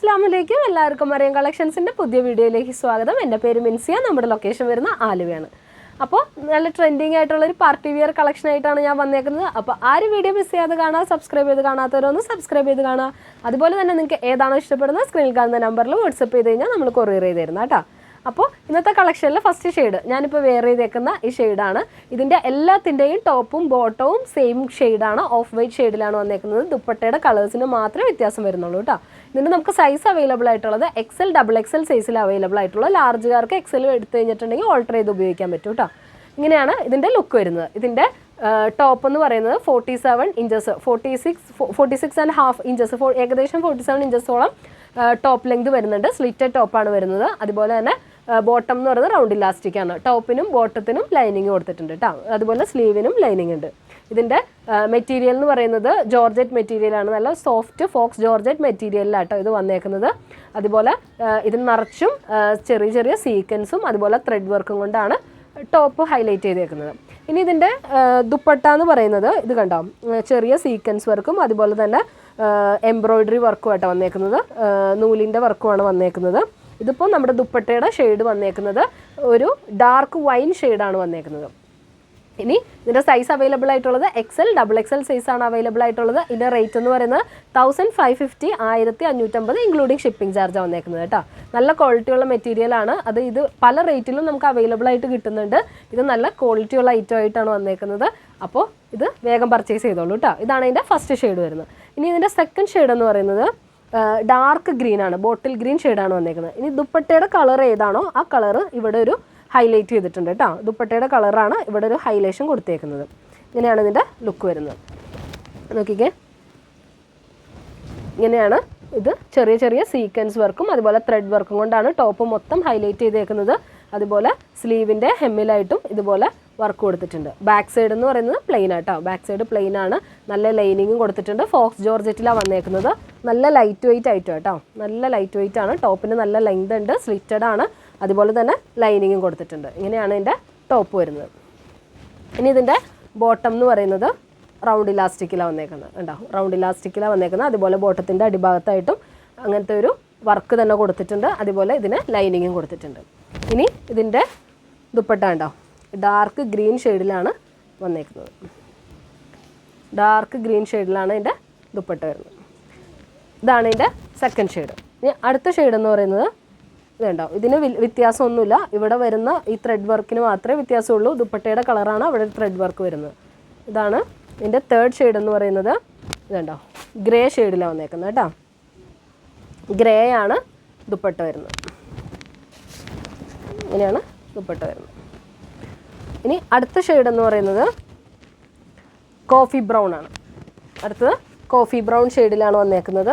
അസ്സാം വലൈക്കും എല്ലാവർക്കും മറിയം കളക്ഷൻസിന്റെ പുതിയ വീഡിയോയിലേക്ക് സ്വാഗതം. എന്റെ പേര് മിൻസിയ. നമ്മുടെ ലൊക്കേഷൻ വരുന്ന ആലുവയാണ്. അപ്പോൾ നല്ല ട്രെൻഡിങ് ആയിട്ടുള്ള ഒരു പാർട്ടി വിയർ കളക്ഷൻ ആയിട്ടാണ് ഞാൻ വന്നേക്കുന്നത്. അപ്പോൾ ആരും വീഡിയോ മിസ് ചെയ്യാതെ കാണാം സബ്സ്ക്രൈബ് ചെയ്ത് കാണാത്തവരൊന്ന് സബ്സ്ക്രൈബ് ചെയ്ത് കാണുക. അതുപോലെ തന്നെ നിങ്ങൾക്ക് ഏതാണോ ഇഷ്ടപ്പെടുന്നത് സ്ക്രീനിൽ കാണുന്ന നമ്പറിൽ വാട്സപ്പ് ചെയ്ത് കഴിഞ്ഞാൽ നമ്മൾ കൊറിയർ ചെയ്ത് തരുന്ന കേട്ടോ അപ്പോൾ ഇന്നത്തെ കളക്ഷനിൽ ഫസ്റ്റ് ഷെയ്ഡ് ഞാനിപ്പോൾ വെയർ ചെയ്തേക്കുന്ന ഈ ഷെയ്ഡാണ് ഇതിന്റെ എല്ലാത്തിന്റെയും ടോപ്പും ബോട്ടവും സെയിം ഷെയ്ഡാണ് ഓഫ് വൈറ്റ് ഷെയ്ഡിലാണ് വന്നേക്കുന്നത്. ദുപ്പട്ടയുടെ കളേഴ്സിന് മാത്രമേ വ്യത്യാസം വരുന്നുള്ളൂ കേട്ടോ. ഇതിന്റെ നമുക്ക് സൈസ് അവൈലബിൾ ആയിട്ടുള്ളത് എക്സൽ ഡബിൾ എക്സൽ സൈസിൽ അവൈലബിൾ ആയിട്ടുള്ള ലാർജുകാർക്ക് എക്സൽ എടുത്തു കഴിഞ്ഞിട്ടുണ്ടെങ്കിൽ ഓൾട്ടർ ചെയ്ത് ഉപയോഗിക്കാൻ പറ്റും കേട്ടോ. ഇങ്ങനെയാണ് ഇതിന്റെ ലുക്ക് വരുന്നത്. ഇതിന്റെ ടോപ്പ് എന്ന് പറയുന്നത് forty seven inches forty six forty six and half inches ഏകദേശം ഫോർട്ടി സെവൻ ഇഞ്ചസോളം ടോപ്പ് ലെങ്ത് വരുന്നുണ്ട് സ്ലിറ്റഡ് ടോപ്പാണ് വരുന്നത്. അതുപോലെ തന്നെ ബോട്ടം എന്ന് പറയുന്നത് റൗണ്ട് ഇലാസ്റ്റിക് ആണ്. ടോപ്പിനും ബോട്ടത്തിനും ലൈനിങ് കൊടുത്തിട്ടുണ്ട് കേട്ടോ അതുപോലെ സ്ലീവിനും ലൈനിങ് ഉണ്ട്. ഇതിന്റെ മെറ്റീരിയൽ എന്ന് പറയുന്നത് ജോർജറ്റ് മെറ്റീരിയലാണ് നല്ല സോഫ്റ്റ് ഫോക്സ് ജോർജറ്റ് മെറ്റീരിയലിലാട്ടോ ഇത് വന്നേക്കുന്നത്. അതുപോലെ ഇത് നിറച്ചും ചെറിയ ചെറിയ സീക്വൻസും അതുപോലെ ത്രെഡ് വർക്കും കൊണ്ടാണ് ടോപ്പ് ഹൈലൈറ്റ് ചെയ്തേക്കുന്നത്. ഇനി ഇതിന്റെ ദുപ്പട്ട എന്ന് പറയുന്നത് ഇത് കണ്ടോ? ചെറിയ സീക്വൻസ് വർക്കും അതുപോലെ തന്നെ എംബ്രോയിഡറി വർക്കുമായിട്ടാണ് വന്നേക്കുന്നത്. നൂലിന്റെ വർക്കുമാണ് വന്നേക്കുന്നത്. ഇതിപ്പോൾ നമ്മുടെ ദുപ്പട്ടയുടെ ഷെയ്ഡ് വന്നേക്കുന്നത് ഒരു ഡാർക്ക് വൈൻ ഷെയ്ഡാണ് വന്നേക്കുന്നത്. ഇനി ഇതിന്റെ സൈസ് അവൈലബിൾ ആയിട്ടുള്ളത് എക്സൽ ഡബിൾ എക്സൽ ആണ് അവൈലബിൾ ആയിട്ടുള്ളത്. ഇതിന്റെ റേറ്റ് എന്ന് പറയുന്നത് തൗസൻഡ് ഫൈവ് ഫിഫ്റ്റി ആയിരത്തി അഞ്ഞൂറ്റമ്പത് ഇൻക്ലൂഡിങ് ഷിപ്പിംഗ് ചാർജ് വന്നേക്കുന്നത് കേട്ടോ. നല്ല ക്വാളിറ്റിയുള്ള മെറ്റീരിയൽ ആണ്. അത് ഇത് പല റേറ്റിലും നമുക്ക് അവൈലബിൾ ആയിട്ട് കിട്ടുന്നുണ്ട്. ഇത് നല്ല ക്വാളിറ്റിയുള്ള ഐറ്റം ആയിട്ടാണ് വന്നേക്കുന്നത്. അപ്പോൾ ഇത് വേഗം പർച്ചേസ് ചെയ്തോളൂ കേട്ടോ. ഇതാണ് ഇതിന്റെ ഫസ്റ്റ് ഷെയ്ഡ് വരുന്നത്. ഇനി ഇതിന്റെ സെക്കൻഡ് ഷെയ്ഡ് എന്ന് പറയുന്നത് ഡാർക്ക് ഗ്രീൻ ആണ് ബോട്ടിൽ ഗ്രീൻ ഷെയ്ഡാണ് വന്നേക്കുന്നത്. ഇനി ദുപ്പട്ടയുടെ കളർ ഏതാണോ ആ കളർ ഇവിടെ ഒരു ഹൈലൈറ്റ് ചെയ്തിട്ടുണ്ട് കേട്ടോ ദുപ്പട്ടയുടെ കളറാണ് ഇവിടെ ഒരു ഹൈലൈഷൻ കൊടുത്തേക്കുന്നത്. ഇങ്ങനെയാണ് ഇതിന്റെ ലുക്ക് വരുന്നത്. നോക്കിക്കേ. ഇങ്ങനെയാണ് ഇത് ചെറിയ ചെറിയ സീക്വൻസ് വർക്കും അതുപോലെ ത്രെഡ് വർക്കും കൊണ്ടാണ് ടോപ്പ് മൊത്തം ഹൈലൈറ്റ് ചെയ്തേക്കുന്നത്. അതുപോലെ സ്ലീവിന്റെ ഹെമ്മിലായിട്ടും ഇതുപോലെ വർക്ക് കൊടുത്തിട്ടുണ്ട്. ബാക്ക് സൈഡ് എന്ന് പറയുന്നത് പ്ലെയിൻ ആട്ടോ. ബാക്ക് സൈഡ് പ്ലെയിൻ ആണ്. നല്ല ലൈനിങ്ങും കൊടുത്തിട്ടുണ്ട്. ഫോക്സ് ജോർജറ്റിലാണ് വന്നേക്കുന്നത്. നല്ല ലൈറ്റ് വെയിറ്റ് ആയിട്ടോ കേട്ടോ നല്ല ലൈറ്റ് വെയിറ്റ് ആണ്. ടോപ്പിന് നല്ല ലെങ്ത് ഉണ്ട്. സ്ലിറ്റഡ് ആണ്. അതുപോലെ തന്നെ ലൈനിങ്ങും കൊടുത്തിട്ടുണ്ട്. ഇങ്ങനെയാണ് ഇതിന്റെ ടോപ്പ് വരുന്നത്. ഇനി ഇതിന്റെ ബോട്ടം എന്ന് പറയുന്നത് റൗണ്ട് ഇലാസ്റ്റിക്കിലാണ് വന്നേക്കുന്നത്. ഉണ്ടോ റൗണ്ട് ഇലാസ്റ്റിക്കിലാണ് വന്നേക്കുന്നത്. അതുപോലെ ബോട്ടത്തിന്റെ അടിഭാഗത്തായിട്ടും അങ്ങനത്തെ ഒരു വർക്ക് തന്നെ കൊടുത്തിട്ടുണ്ട്. അതുപോലെ ഇതിന് ലൈനിങ്ങും കൊടുത്തിട്ടുണ്ട്. ഇനി ഇതിന്റെ ദുപ്പട്ട ഉണ്ടോ ഡാർക്ക് ഗ്രീൻ ഷെയ്ഡിലാണ് വന്നേക്കുന്നത്. ഡാർക്ക് ഗ്രീൻ ഷെയ്ഡിലാണ് ഇതിന്റെ ദുപ്പട്ട വരുന്നത്. ഇതാണ് ഇതിന്റെ സെക്കൻഡ് ഷെയ്ഡ് ഇനി അടുത്ത ഷെയ്ഡ് എന്ന് പറയുന്നത് വേണ്ട ഇതിന് വ്യത്യാസമൊന്നുമില്ല. ഇവിടെ വരുന്ന ഈ ത്രെഡ് വർക്കിന് മാത്രമേ വ്യത്യാസമുള്ളൂ. ദുപ്പട്ടയുടെ കളറാണ് അവിടെ ത്രെഡ് വർക്ക് വരുന്നത്. ഇതാണ് ഇതിന്റെ തേർഡ് ഷെയ്ഡ് എന്ന് പറയുന്നത് ഇതുണ്ടോ ഗ്രേ ഷെയ്ഡിലാണ് വന്നേക്കുന്നത് കേട്ടോ. ഗ്രേ ആണ് ദുപ്പട്ട വരുന്നത്. ഇങ്ങനെയാണ് ദുപ്പട്ട വരുന്നത്. ഇനി അടുത്ത ഷെയ്ഡ് എന്ന് പറയുന്നത് കോഫി ബ്രൗൺ ആണ്. അടുത്തത് കോഫി ബ്രൗൺ ഷെയ്ഡിലാണ് വന്നേക്കുന്നത്.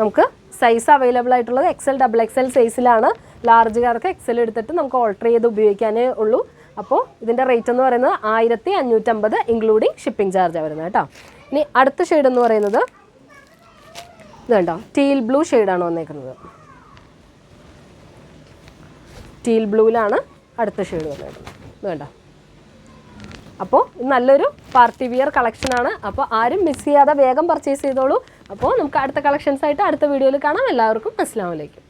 നമുക്ക് സൈസ് അവൈലബിൾ ആയിട്ടുള്ളത് എക്സൽ ഡബിൾ എക്സൽ സൈസിലാണ് ലാർജുകാർക്ക് എക്സൽ എടുത്തിട്ട് നമുക്ക് ഓൾട്ടർ ചെയ്ത് ഉപയോഗിക്കാനേ ഉള്ളൂ. അപ്പോൾ ഇതിന്റെ റേറ്റ് എന്ന് പറയുന്നത് ആയിരത്തി അഞ്ഞൂറ്റമ്പത് ഇൻക്ലൂഡിങ് ഷിപ്പിംഗ് ചാർജാണ് വരുന്നത് കേട്ടോ. ഇനി അടുത്ത ഷെയ്ഡ് എന്ന് പറയുന്നത് ഇത് കണ്ടോ ടീൽ ബ്ലൂ ഷെയ്ഡാണ് വന്നേക്കുന്നത്. ടീൽ ബ്ലൂവിലാണ് അടുത്ത ഷെയ്ഡ് വന്നേക്കുന്നത് ഇത് കണ്ടോ? അപ്പോൾ നല്ലൊരു പാർട്ടി വിയർ കളക്ഷനാണ്. അപ്പോൾ ആരും മിസ് ചെയ്യാതെ വേഗം പർച്ചേസ് ചെയ്തോളൂ. അപ്പോൾ നമുക്ക് അടുത്ത കളക്ഷൻസ് ആയിട്ട് അടുത്ത വീഡിയോയിൽ കാണാം. എല്ലാവർക്കും അസ്സാം വലൈക്കും